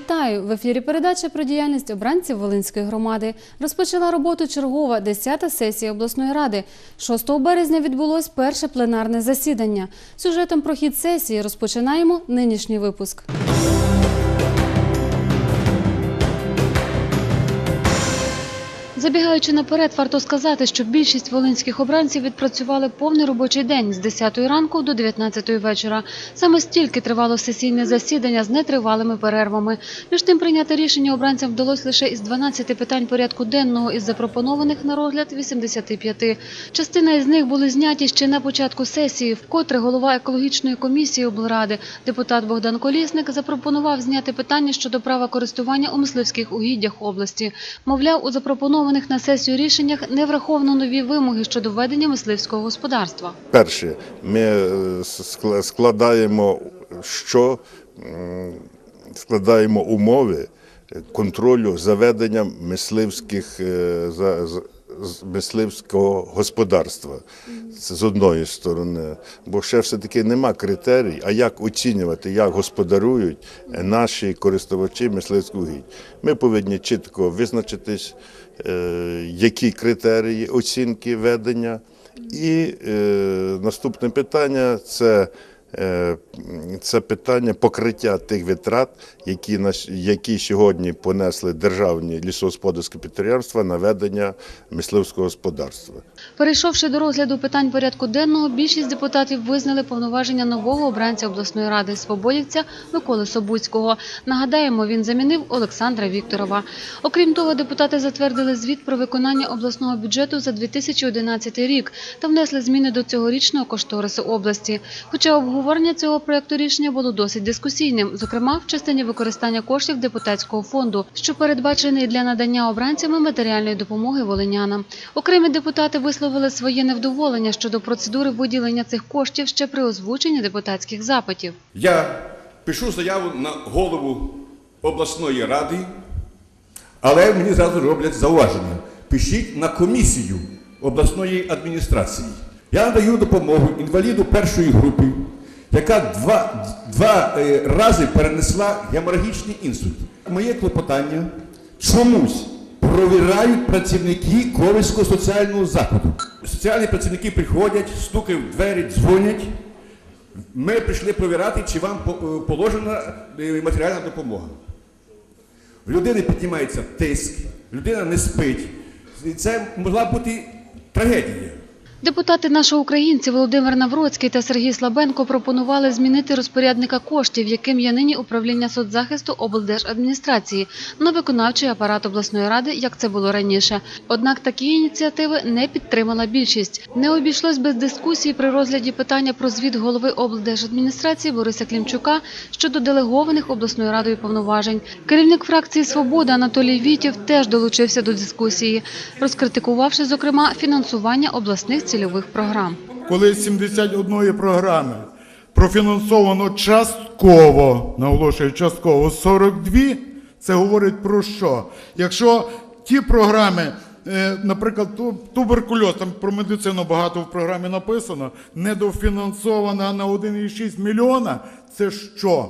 Вітаю! В ефірі передача про діяльність обранців Волинської громади. Розпочала роботу чергова 10-та сесія обласної ради. 6 березня відбулось перше пленарне засідання. Сюжетом про хід сесії розпочинаємо нинішній випуск. Забігаючи наперед, варто сказати, що більшість волинських обранців відпрацювали повний робочий день з 10 ранку до 19 вечора. Саме стільки тривало сесійне засідання з нетривалими перервами. Між тим прийняти рішення обранцям вдалося лише із 12 питань порядку денного із запропонованих на розгляд 85. Частина із них були зняті ще на початку сесії, вкотре голова екологічної комісії облради, депутат Богдан Колісник, запропонував зняти питання щодо права користування у мисливських угіддях області. Мовляв, у запропонованих на сесію рішеннях не враховано нові вимоги щодо ведення мисливського господарства. Перше, ми е, складаємо що складаємо умови контролю за веденням мисливських е, за, мисливського господарства. Це з одної сторони, бо ще все-таки нема критерій, а як оцінювати, як господарують наші користувачі мисливських угідь. Ми повинні чітко визначитись, е, які критерії оцінки ведення. І е, наступне питання це, це питання покриття тих витрат, які, які сьогодні понесли державні лісогосподарські підприємства на ведення мисливського господарства. Перейшовши до розгляду питань порядку денного, більшість депутатів визнали повноваження нового обранця обласної ради свободівця Миколи Собуцького. Нагадаємо, він замінив Олександра Вікторова. Окрім того, депутати затвердили звіт про виконання обласного бюджету за 2011 рік та внесли зміни до цьогорічного кошторису області. Хоча обговорення цього проекту рішення було досить дискусійним, зокрема в частині використання коштів депутатського фонду, що передбачений для надання обранцями матеріальної допомоги волинянам. Окремі депутати висловили своє невдоволення щодо процедури виділення цих коштів ще при озвученні депутатських запитів. Я пишу заяву на голову обласної ради, але мені зразу роблять зауваження. Пишіть на комісію обласної адміністрації. Я надаю допомогу інваліду першої групи, яка два, два е, рази перенесла геморагічний інсульт. Моє клопотання чомусь провірають працівники Ковальського соціального закладу. Соціальні працівники приходять, стукають в двері, дзвонять. Ми прийшли провірати, чи вам е, положена е, матеріальна допомога. В людини піднімається тиск, людина не спить. Це могла бути трагедія. Депутати наші українці Володимир Навроцький та Сергій Слабенко пропонували змінити розпорядника коштів, яким є нині управління соцзахисту облдержадміністрації, на виконавчий апарат обласної ради, як це було раніше. Однак такі ініціативи не підтримала більшість. Не обійшлось без дискусії при розгляді питання про звіт голови облдержадміністрації Бориса Клімчука щодо делегованих обласною радою повноважень. Керівник фракції Свобода Анатолій Вітєв теж долучився до дискусії, розкритикувавши зокрема фінансування обласних цільових програм. коли 71 програми профінансовано частково, наголошую, частково 42, це говорить про що? Якщо ті програми, е, наприклад, туберкульоз, там про медицину багато в програмі написано, недофінансована на 1,6 мільйона, це що?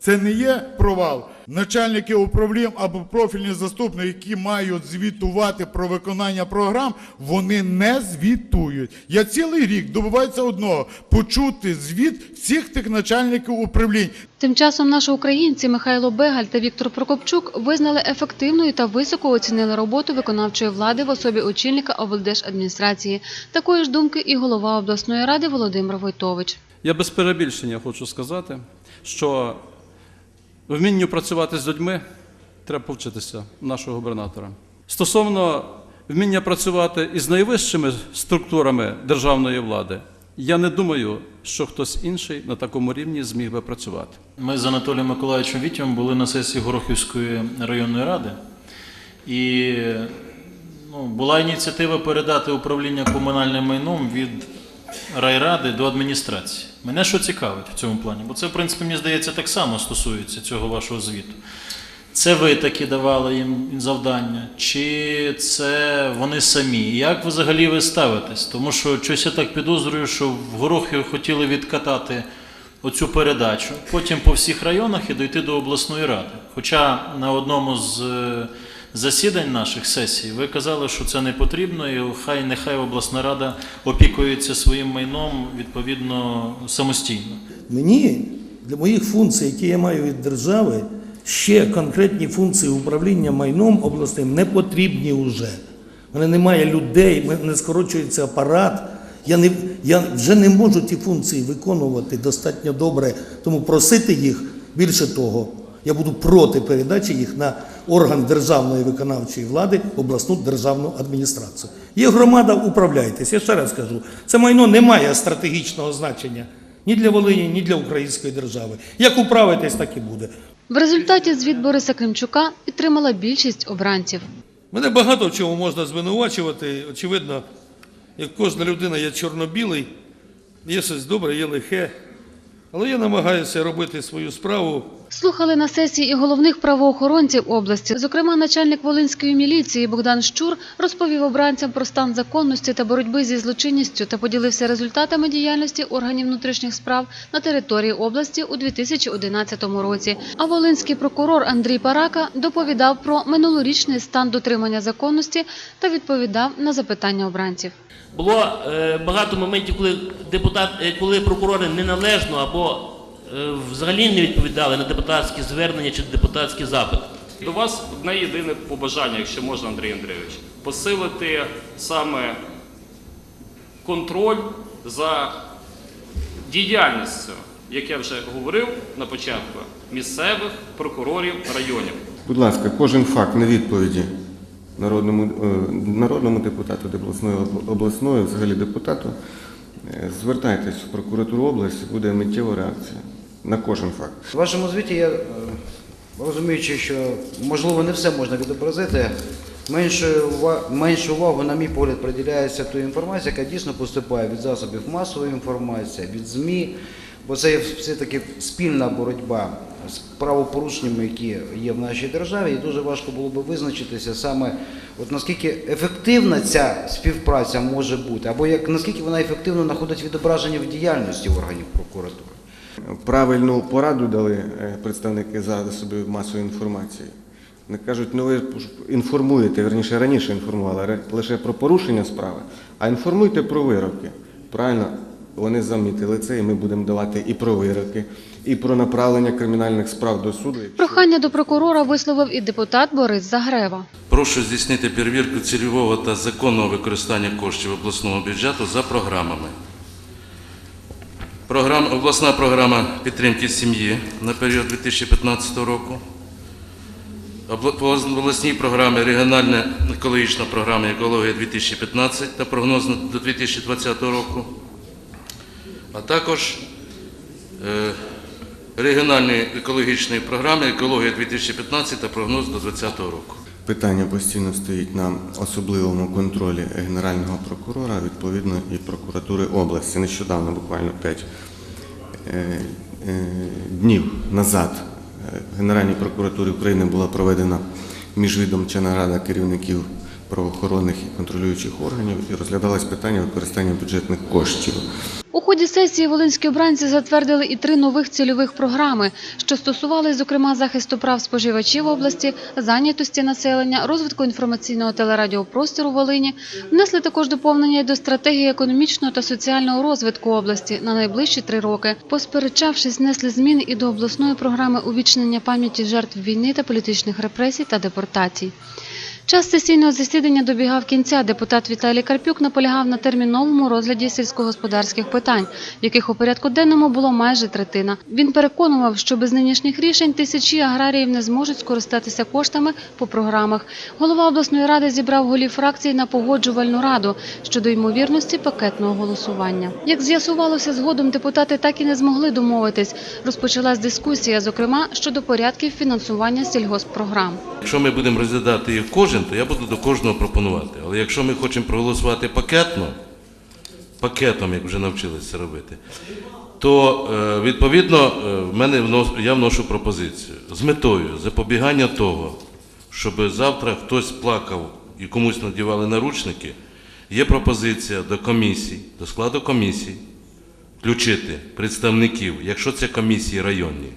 Це не є провал. Начальники управлінь або профільні заступники, які мають звітувати про виконання програм, вони не звітують. Я цілий рік добиваюся одного почути звіт всіх тих начальників управлінь. Тим часом наші українці Михайло Бегаль та Віктор Прокопчук визнали ефективною та високо оцінили роботу виконавчої влади в особі очільника облдержадміністрації. Такої ж думки і голова обласної ради Володимир Войтович. Я без перебільшення хочу сказати, що вмінню працювати з людьми треба повчитися нашого губернатора. Стосовно вміння працювати із найвищими структурами державної влади, я не думаю, що хтось інший на такому рівні зміг би працювати. Ми з Анатолієм Миколаївичем Вітєм були на сесії Горохівської районної ради, і ну, була ініціатива передати управління комунальним майном від райради до адміністрації. Мене що цікавить в цьому плані, бо це, в принципі, мені здається, так само стосується цього вашого звіту. Це ви таки давали їм завдання, чи це вони самі? Як взагалі ви ставитесь? Тому що щось я так підозрюю, що в Горохів хотіли відкатати оцю передачу, потім по всіх районах і дойти до обласної ради. Хоча на одному з е, засідань наших сесій ви казали, що це не потрібно, і хай нехай обласна рада опікується своїм майном відповідно самостійно. Мені для моїх функцій, які я маю від держави, ще конкретні функції управління майном обласним не потрібні вже. У мене немає людей, не скорочується апарат. Я, не, я вже не можу ті функції виконувати достатньо добре, тому просити їх більше того. Я буду проти передачі їх на орган державної виконавчої влади, обласну державну адміністрацію. Є громада, управляйтесь. Я ще раз кажу, це майно не має стратегічного значення ні для Волині, ні для української держави. Як управитесь, так і буде. В результаті звіт Бориса Климчука підтримала більшість обранців. Мене багато в чому можна звинувачувати. Очевидно, як кожна людина є чорно-білий, є щось добре, є лихе. Але я намагаюся робити свою справу Слухали на сесії і головних правоохоронців області. Зокрема, начальник Волинської міліції Богдан Щур розповів обранцям про стан законності та боротьби зі злочинністю та поділився результатами діяльності органів внутрішніх справ на території області у 2011 році. А волинський прокурор Андрій Парака доповідав про минулорічний стан дотримання законності та відповідав на запитання обранців. Було е, багато моментів, коли депутат, е, коли прокурори неналежно або взагалі не відповідали на депутатські звернення чи депутатські запити. До вас одне єдине побажання, якщо можна, Андрій Андрійович, посилити саме контроль за діяльністю, як я вже говорив на початку, місцевих прокурорів районів. Будь ласка, кожен факт на відповіді народному, е, народному депутату, обласної, обласної, взагалі депутату, е, звертайтесь в прокуратуру області, буде миттєва реакція на кожен факт. В вашому звіті я, е, розуміючи, що можливо не все можна відобразити, меншу, увагу, на мій погляд, приділяється тій інформації, яка дійсно поступає від засобів масової інформації, від ЗМІ, бо це все-таки спільна боротьба з правопорушеннями, які є в нашій державі, і дуже важко було би визначитися саме, от наскільки ефективна ця співпраця може бути, або як наскільки вона ефективно знаходить відображення в діяльності органів прокуратури. Правильну пораду дали е, представники засобів масової інформації. Вони кажуть, ну ви інформуєте, верніше раніше інформували лише про порушення справи, а інформуйте про вироки. Правильно, вони замітили це, і ми будемо давати і про вироки, і про направлення кримінальних справ до суду. Прохання до прокурора висловив і депутат Борис Загрева. Прошу здійснити перевірку цільового та законного використання коштів обласного бюджету за програмами. Програм, обласна програма підтримки сім'ї на період 2015 року. Обла- По обласній програмі регіональна екологічна програма екологія 2015 та прогноз до 2020 року. А також е, регіональної екологічної програми екологія 2015 та прогноз до 2020 року. Питання постійно стоїть на особливому контролі Генерального прокурора, відповідно і прокуратури області. Нещодавно, буквально 5 днів назад, е, в Генеральній прокуратурі України була проведена міжвідомча нарада керівників правоохоронних і контролюючих органів і розглядалось питання використання бюджетних коштів. У ході сесії волинські обранці затвердили і три нових цільових програми, що стосувались, зокрема, захисту прав споживачів області, зайнятості населення, розвитку інформаційного телерадіопростору Волині. Внесли також доповнення й до стратегії економічного та соціального розвитку області на найближчі три роки. Посперечавшись, внесли зміни і до обласної програми увічнення пам'яті жертв війни та політичних репресій та депортацій. Час сесійного засідання добігав кінця. Депутат Віталій Карпюк наполягав на терміновому розгляді сільськогосподарських питань, яких у порядку денному було майже третина. Він переконував, що без нинішніх рішень тисячі аграріїв не зможуть скористатися коштами по програмах. Голова обласної ради зібрав голів фракцій на погоджувальну раду щодо ймовірності пакетного голосування. Як з'ясувалося згодом, депутати так і не змогли домовитись. Розпочалась дискусія, зокрема щодо порядків фінансування сільгосппрограм. Якщо ми будемо розглядати їх кожен, то я буду до кожного пропонувати. Але якщо ми хочемо проголосувати пакетно, пакетом, як вже навчилися робити, то е, відповідно е, в мене я вношу пропозицію з метою запобігання того, щоб завтра хтось плакав і комусь надівали наручники. Є пропозиція до комісій, до складу комісій включити представників, якщо це комісії районні,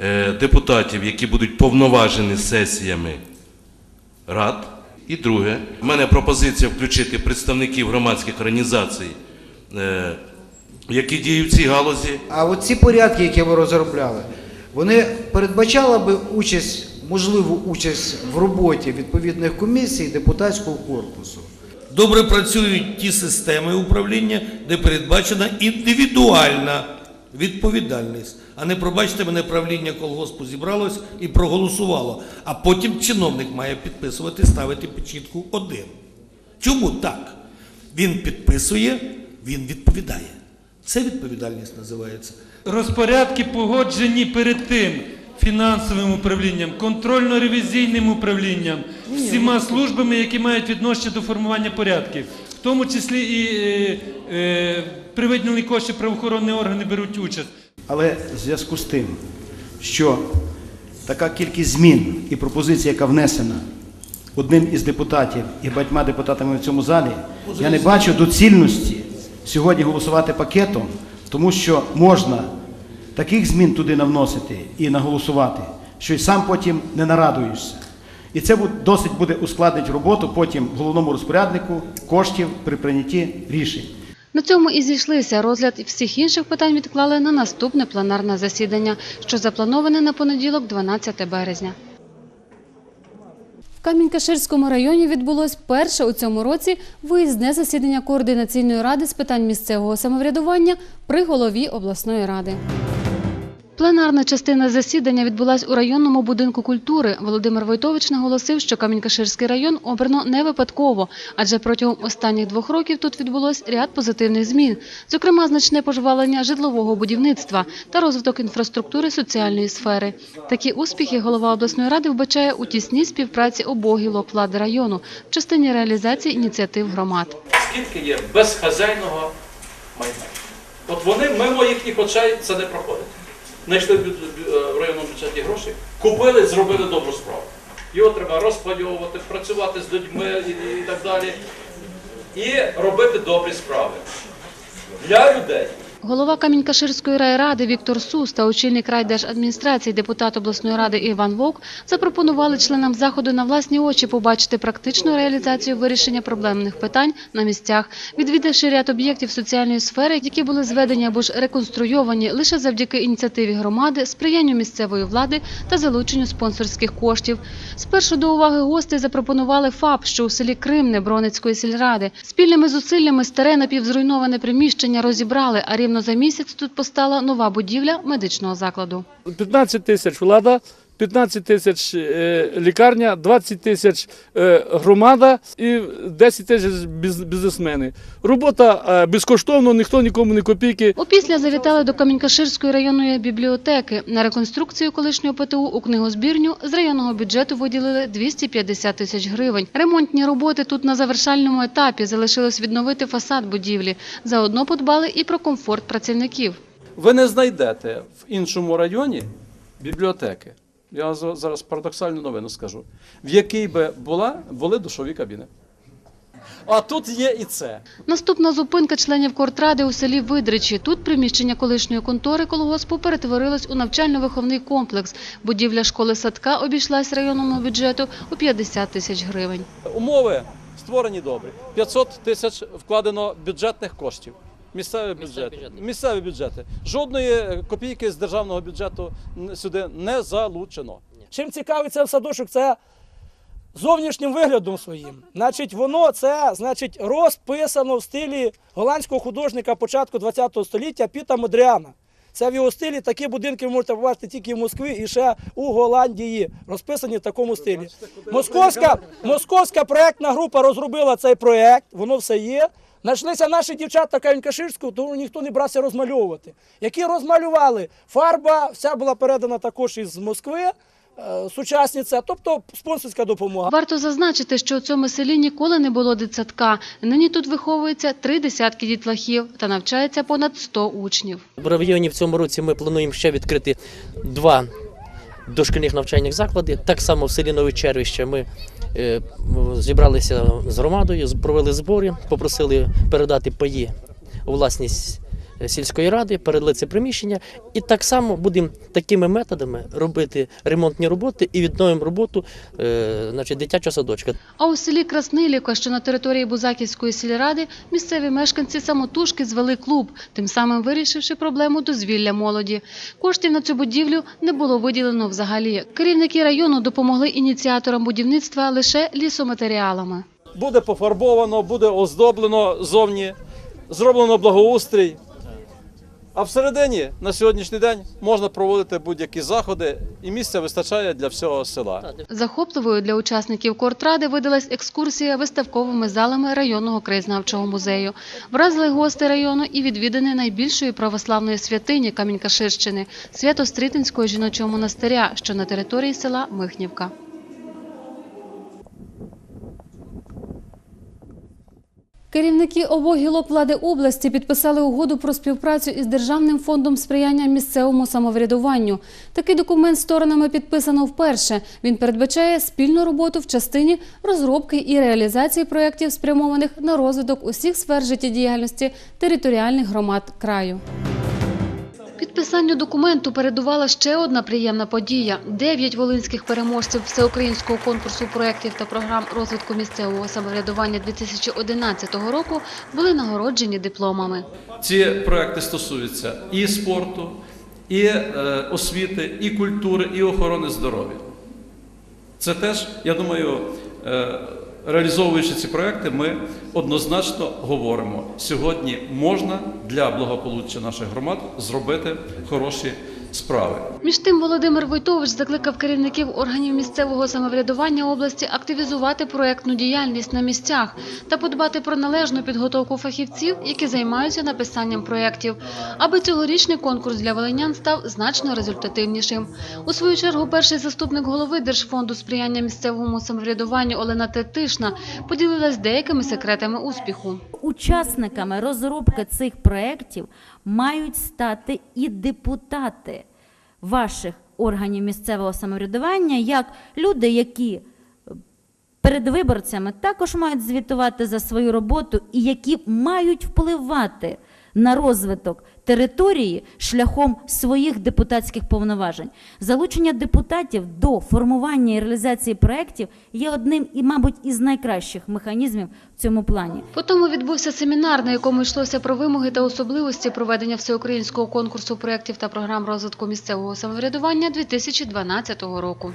е, депутатів, які будуть повноважені сесіями рад. І друге, в мене пропозиція включити представників громадських організацій, е, які діють в цій галузі. А от ці порядки, які ви розробляли, вони передбачали би участь, можливу участь в роботі відповідних комісій депутатського корпусу. Добре працюють ті системи управління, де передбачена індивідуальна відповідальність. А не пробачте мене, правління колгоспу зібралось і проголосувало. А потім чиновник має підписувати, ставити печітку один. Чому так? Він підписує, він відповідає. Це відповідальність називається. Розпорядки погоджені перед тим фінансовим управлінням, контрольно-ревізійним управлінням, всіма службами, які мають відношення до формування порядків, в тому числі і е, е, при виділенні коштів правоохоронні органи беруть участь. Але в зв'язку з тим, що така кількість змін і пропозицій, яка внесена одним із депутатів і багатьма депутатами в цьому залі, я не бачу доцільності сьогодні голосувати пакетом, тому що можна таких змін туди навносити і наголосувати, що й сам потім не нарадуєшся. І це досить буде ускладнити роботу потім головному розпоряднику коштів при прийнятті рішень. На цьому і зійшлися. Розгляд всіх інших питань відклали на наступне пленарне засідання, що заплановане на понеділок, 12 березня. В Камінь-Каширському районі відбулось перше у цьому році виїзне засідання координаційної ради з питань місцевого самоврядування при голові обласної ради. Пленарна частина засідання відбулась у районному будинку культури. Володимир Войтович наголосив, що Камінь-Каширський район обрано не випадково, адже протягом останніх двох років тут відбулось ряд позитивних змін, зокрема значне пожвалення житлового будівництва та розвиток інфраструктури соціальної сфери. Такі успіхи голова обласної ради вбачає у тісній співпраці обох гілок влади району в частині реалізації ініціатив громад. Скільки є безхазяйного майна? От вони мимо їхніх очей це не проходить. Знайшли бю- в районному бюджеті гроші, купили, зробили добру справу. Його треба розпайовувати, працювати з людьми і так далі. І робити добрі справи для людей. Голова Камінь-Каширської райради Віктор Сус та очільник райдержадміністрації, депутат обласної ради Іван Вовк запропонували членам заходу на власні очі побачити практичну реалізацію вирішення проблемних питань на місцях, відвідавши ряд об'єктів соціальної сфери, які були зведені або ж реконструйовані лише завдяки ініціативі громади, сприянню місцевої влади та залученню спонсорських коштів. Спершу до уваги гостей запропонували ФАП, що у селі Кримне Бронецької сільради. Спільними зусиллями старе напівзруйноване приміщення розібрали, а рівно за місяць тут постала нова будівля медичного закладу. 15 тисяч влада, 15 тисяч е, лікарня, 20 тисяч е, громада і 10 тисяч біз- бізнесмени. Робота е, безкоштовно, ніхто нікому не копійки. Опісля завітали до Камінькаширської районної бібліотеки. На реконструкцію колишнього ПТУ у книгозбірню з районного бюджету виділили 250 тисяч гривень. Ремонтні роботи тут на завершальному етапі залишилось відновити фасад будівлі. Заодно подбали і про комфорт працівників. Ви не знайдете в іншому районі бібліотеки. Я зараз парадоксальну новину скажу, в якій би була, були душові кабіни. А тут є і це. Наступна зупинка членів кортради у селі Видричі. Тут приміщення колишньої контори колгоспу перетворилось у навчально-виховний комплекс. Будівля школи-садка обійшлась районному бюджету у 50 тисяч гривень. Умови створені добрі. 500 тисяч вкладено бюджетних коштів. Місцеві бюджети. Місцеві бюджети. Жодної е, копійки з державного бюджету сюди не залучено. Чим цікавий цей садочок, це зовнішнім виглядом своїм. Значить, воно це значить, розписано в стилі голландського художника початку ХХ століття Піта Модріана. Це в його стилі такі будинки ви можете побачити тільки в Москві і ще у Голландії, розписані в такому стилі. Московська, московська проектна група розробила цей проект, воно все є. Знайшлися наші дівчата Каширську, тому ніхто не брався розмальовувати. Які розмалювали, фарба вся була передана також із Москви, е, сучасниця, тобто спонсорська допомога. Варто зазначити, що у цьому селі ніколи не було дитсадка. Нині тут виховується три десятки дітлахів та навчається понад 100 учнів. В районі в цьому році ми плануємо ще відкрити два дошкільних навчальних закладів. Так само в селі Нове Червище ми е, зібралися з громадою, провели збори, попросили передати паї у власність сільської ради, передали це приміщення, і так само будемо такими методами робити ремонтні роботи і відновимо роботу е, значить, дитячого садочка. А у селі Краснилівка, що на території Бузаківської сільради, місцеві мешканці самотужки звели клуб, тим самим вирішивши проблему дозвілля молоді. Коштів на цю будівлю не було виділено взагалі. Керівники району допомогли ініціаторам будівництва лише лісоматеріалами. Буде пофарбовано, буде оздоблено зовні, зроблено благоустрій. А всередині на сьогоднішній день можна проводити будь-які заходи, і місця вистачає для всього села. Захопливою для учасників кортради видалась екскурсія виставковими залами районного краєзнавчого музею. Вразили гости району і відвідини найбільшої православної святині Камінькаширщини – Свято-Стрітинського жіночого монастиря, що на території села Михнівка. Керівники обох гілок влади області підписали угоду про співпрацю із Державним фондом сприяння місцевому самоврядуванню. Такий документ сторонами підписано вперше. Він передбачає спільну роботу в частині розробки і реалізації проєктів, спрямованих на розвиток усіх сфер життєдіяльності територіальних громад краю. Підписанню документу передувала ще одна приємна подія. Дев'ять волинських переможців всеукраїнського конкурсу проєктів та програм розвитку місцевого самоврядування 2011 року були нагороджені дипломами. Ці проекти стосуються і спорту, і е, освіти, і культури, і охорони здоров'я. Це теж, я думаю, е, реалізовуючи ці проекти, ми однозначно говоримо, сьогодні можна для благополуччя наших громад зробити хороші справи. Між тим Володимир Войтович закликав керівників органів місцевого самоврядування області активізувати проєктну діяльність на місцях та подбати про належну підготовку фахівців, які займаються написанням проєктів, аби цьогорічний конкурс для волинян став значно результативнішим. У свою чергу перший заступник голови Держфонду сприяння місцевому самоврядуванню Олена Тетишна поділилась деякими секретами успіху. Учасниками розробки цих проєктів мають стати і депутати ваших органів місцевого самоврядування, як люди, які перед виборцями також мають звітувати за свою роботу і які мають впливати на розвиток території шляхом своїх депутатських повноважень. Залучення депутатів до формування і реалізації проєктів є одним і, мабуть, із найкращих механізмів в цьому плані. Потім відбувся семінар, на якому йшлося про вимоги та особливості проведення всеукраїнського конкурсу проєктів та програм розвитку місцевого самоврядування 2012 року.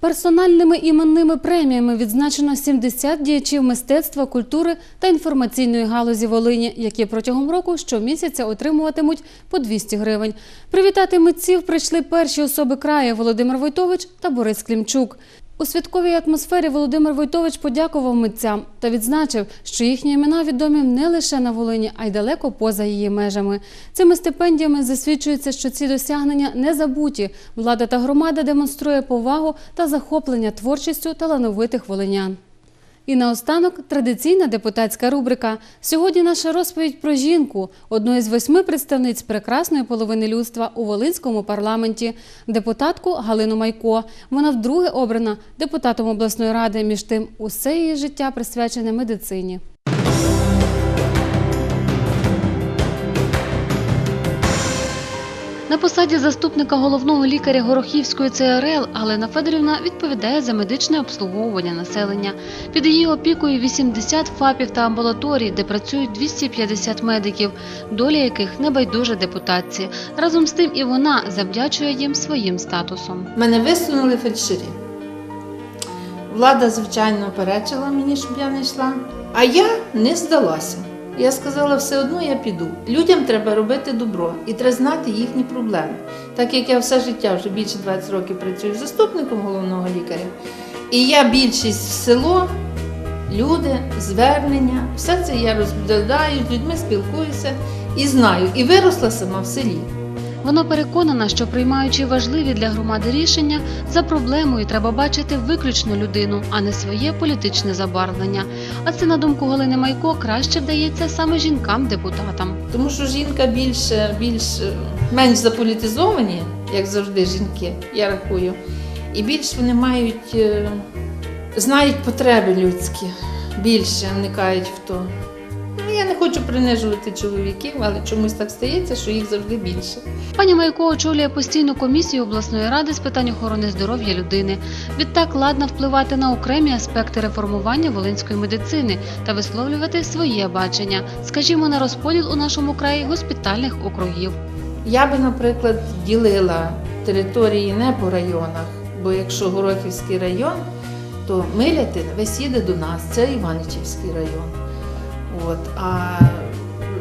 Персональними іменними преміями відзначено 70 діячів мистецтва, культури та інформаційної галузі Волині, які протягом року щомісяця отримуватимуть по 200 гривень. Привітати митців прийшли перші особи краю Володимир Войтович та Борис Клімчук. У святковій атмосфері Володимир Войтович подякував митцям та відзначив, що їхні імена відомі не лише на Волині, а й далеко поза її межами. Цими стипендіями засвідчується, що ці досягнення не забуті. Влада та громада демонструє повагу та захоплення творчістю талановитих волинян. І наостанок традиційна депутатська рубрика. Сьогодні наша розповідь про жінку, одну із восьми представниць прекрасної половини людства у Волинському парламенті, депутатку Галину Майко. Вона вдруге обрана депутатом обласної ради. Між тим, усе її життя присвячене медицині. На посаді заступника головного лікаря Горохівської ЦРЛ Галина Федорівна відповідає за медичне обслуговування населення. Під її опікою 80 ФАПів та амбулаторій, де працюють 250 медиків, доля яких не байдуже депутатці. Разом з тим і вона завдячує їм своїм статусом. Мене висунули фельдшері. Влада, звичайно, перечила мені, щоб я не йшла. А я не здалася. Я сказала, все одно я піду. Людям треба робити добро і треба знати їхні проблеми. Так як я все життя, вже більше 20 років працюю заступником головного лікаря, і я більшість в село, люди, звернення, все це я розглядаю, з людьми спілкуюся і знаю, і виросла сама в селі. Вона переконана, що приймаючи важливі для громади рішення, за проблемою треба бачити виключно людину, а не своє політичне забарвлення. А це, на думку Галини Майко, краще вдається саме жінкам-депутатам. Тому що жінка більш, більш менш заполітизовані, як завжди жінки, я рахую, і більш вони мають, е, знають потреби людські. більше вникають в то. Я не хочу принижувати чоловіків, але чомусь так стається, що їх завжди більше. Пані Майко очолює постійну комісію обласної ради з питань охорони здоров'я людини. Відтак ладна впливати на окремі аспекти реформування волинської медицини та висловлювати своє бачення, скажімо, на розподіл у нашому краї госпітальних округів. Я би, наприклад, ділила території не по районах, бо якщо Горохівський район, то Милятин весь їде до нас, це Іваничівський район. От, а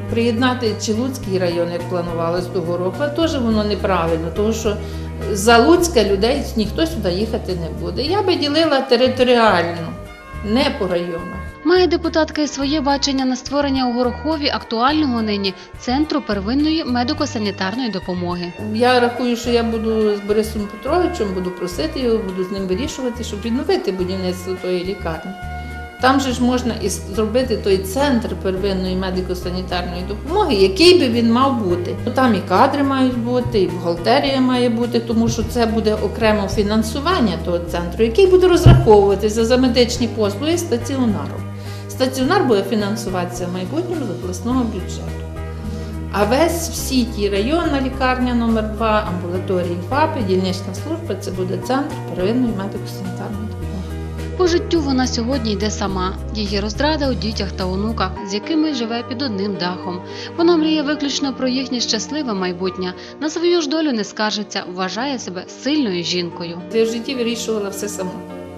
приєднати Чилуцький район, як планувалось до Горохова, теж воно неправильно, тому що за Луцька людей ніхто сюди їхати не буде. Я би ділила територіально, не по районах. Має депутатка і своє бачення на створення у Горохові актуального нині центру первинної медико-санітарної допомоги. Я рахую, що я буду з Борисом Петровичем, буду просити його, буду з ним вирішувати, щоб відновити будівництво тої лікарні. Там же ж можна і зробити той центр первинної медико-санітарної допомоги, який би він мав бути. Там і кадри мають бути, і бухгалтерія має бути, тому що це буде окремо фінансування того центру, який буде розраховуватися за медичні послуги стаціонаром. Стаціонар буде фінансуватися в майбутньому з обласного бюджету. А весь всі ті районна лікарня номер 2 амбулаторії ФАПи, дільнична служба це буде центр первинної медико-санітарної. По життю вона сьогодні йде сама. Її розрада у дітях та онуках, з якими живе під одним дахом. Вона мріє виключно про їхнє щасливе майбутнє. На свою ж долю не скаржиться, вважає себе сильною жінкою. Я в житті вирішувала все сама.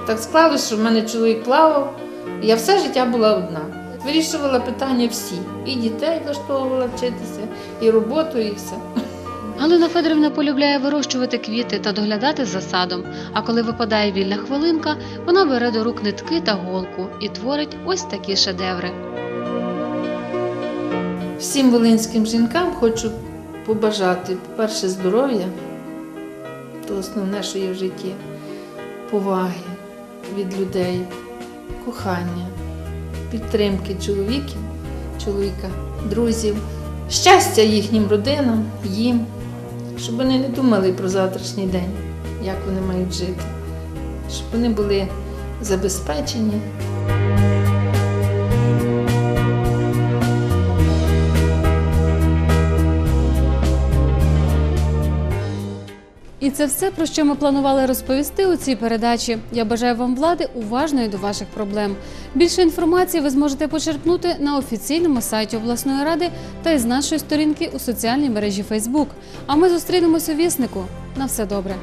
Так склалося, що в мене чоловік плавав, я все життя була одна. Вирішувала питання всі. І дітей влаштовувала вчитися, і роботу, і все. Галина Федорівна полюбляє вирощувати квіти та доглядати за садом. А коли випадає вільна хвилинка, вона бере до рук нитки та голку і творить ось такі шедеври. Всім волинським жінкам хочу побажати, по-перше, здоров'я, то основне, що є в житті, поваги від людей, кохання, підтримки чоловіків, чоловіка, друзів, щастя їхнім родинам, їм, щоб вони не думали про завтрашній день, як вони мають жити, щоб вони були забезпечені. І це все, про що ми планували розповісти у цій передачі. Я бажаю вам влади уважної до ваших проблем. Більше інформації ви зможете почерпнути на офіційному сайті обласної ради та із нашої сторінки у соціальній мережі Facebook. А ми зустрінемось у віснику. На все добре.